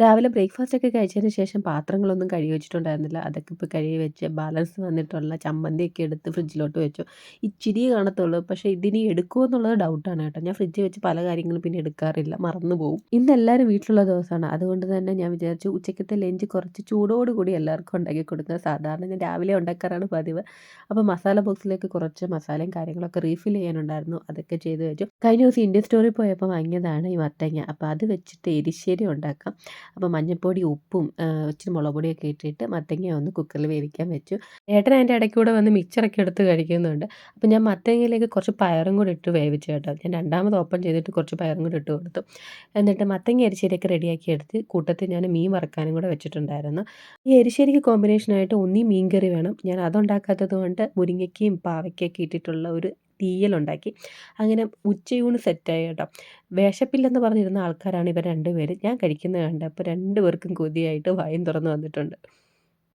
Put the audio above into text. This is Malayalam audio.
രാവിലെ ബ്രേക്ക്ഫാസ്റ്റ് ഒക്കെ കഴിച്ചതിന് ശേഷം പാത്രങ്ങളൊന്നും കഴുകി വെച്ചിട്ടുണ്ടായിരുന്നില്ല. അതൊക്കെ ഇപ്പോൾ കഴുകി വെച്ച് ബാലൻസ് വന്നിട്ടുള്ള ചമ്മന്തിയൊക്കെ എടുത്ത് ഫ്രിഡ്ജിലോട്ട് വെച്ചു. ഇച്ചിരി കാണത്തുള്ളൂ. പക്ഷേ ഇതിനി എടുക്കുമോ എന്നുള്ളത് ഡൗട്ടാണ് കേട്ടോ. ഞാൻ ഫ്രിഡ്ജിൽ വെച്ച് പല കാര്യങ്ങളും പിന്നെ എടുക്കാറില്ല. മറന്നു പോകും ഇന്ന് എല്ലാവരും വീട്ടിലുള്ള ദിവസമാണ്. അതുകൊണ്ട് തന്നെ ഞാൻ വിചാരിച്ചു ഉച്ചക്കത്തെ ലഞ്ച് കുറച്ച് ചൂടോടുകൂടി എല്ലാവർക്കും ഉണ്ടാക്കി കൊടുക്കുക സാധാരണ ഞാൻ രാവിലെ ഉണ്ടാക്കാറാണ് പതിവ്. അപ്പോൾ മസാല ബോക്സിലേക്ക് കുറച്ച് മസാലയും കാര്യങ്ങളൊക്കെ റീഫിൽ ചെയ്യാനുണ്ടായിരുന്നു. അതൊക്കെ ചെയ്ത് വെച്ചു. കഴിഞ്ഞ ദിവസം ഇന്ത്യൻ സ്റ്റോറിൽ പോയപ്പോൾ വാങ്ങിയതാണ് ഈ വത്തങ്ങ അപ്പോൾ അത് വെച്ചിട്ട് എരിശ്ശേരി ഉണ്ടാക്കാം. അപ്പോൾ മഞ്ഞൾപ്പൊടി ഉപ്പും ഇച്ചിരി മുളക് പൊടിയൊക്കെ ഇട്ടിട്ട് മത്തങ്ങ ഒന്ന് കുക്കറിൽ വേവിക്കാൻ വെച്ചു. ഏട്ടൻ അതിന്റെ ഇടയ്ക്ക് കൂടെ വന്ന് മിക്സറൊക്കെ എടുത്ത് കഴിക്കുന്നുണ്ട്. അപ്പോൾ ഞാൻ മത്തങ്ങയിലേക്ക് കുറച്ച് പയറും കൂടി ഇട്ട് വേവിച്ചു കേട്ടോ. ഞാൻ രണ്ടാമത് ഓപ്പൺ ചെയ്തിട്ട് കുറച്ച് പയറും കൂടി ഇട്ട് കൊടുത്തു. എന്നിട്ട് മത്തങ്ങ എരിശ്ശേരിയൊക്കെ റെഡിയാക്കി എടുത്ത് കൂട്ടത്തിൽ ഞാൻ മീൻ വറക്കാനും കൂടെ വെച്ചിട്ടുണ്ടായിരുന്നു. ഈ എരിശ്ശേരിക്ക് കോമ്പിനേഷനായിട്ട് ഒന്നീ മീൻ കറി വേണം. ഞാൻ അതുണ്ടാക്കാത്തത് കൊണ്ട് മുരിങ്ങയ്ക്കയും പാവയ്ക്കൊക്കെ ഇട്ടിട്ടുള്ള ഒരു തീയലുണ്ടാക്കി. അങ്ങനെ ഉച്ചയൂണ് സെറ്റായി കേട്ടോ. വിശപ്പില്ലെന്ന് പറഞ്ഞിരുന്ന ആൾക്കാരാണ് ഇവർ രണ്ടുപേരും. ഞാൻ കഴിക്കുന്നത് കണ്ടപ്പോൾ രണ്ടു പേർക്കും കൊതിയായിട്ട് വായും തുറന്ന് വന്നിട്ടുണ്ട്.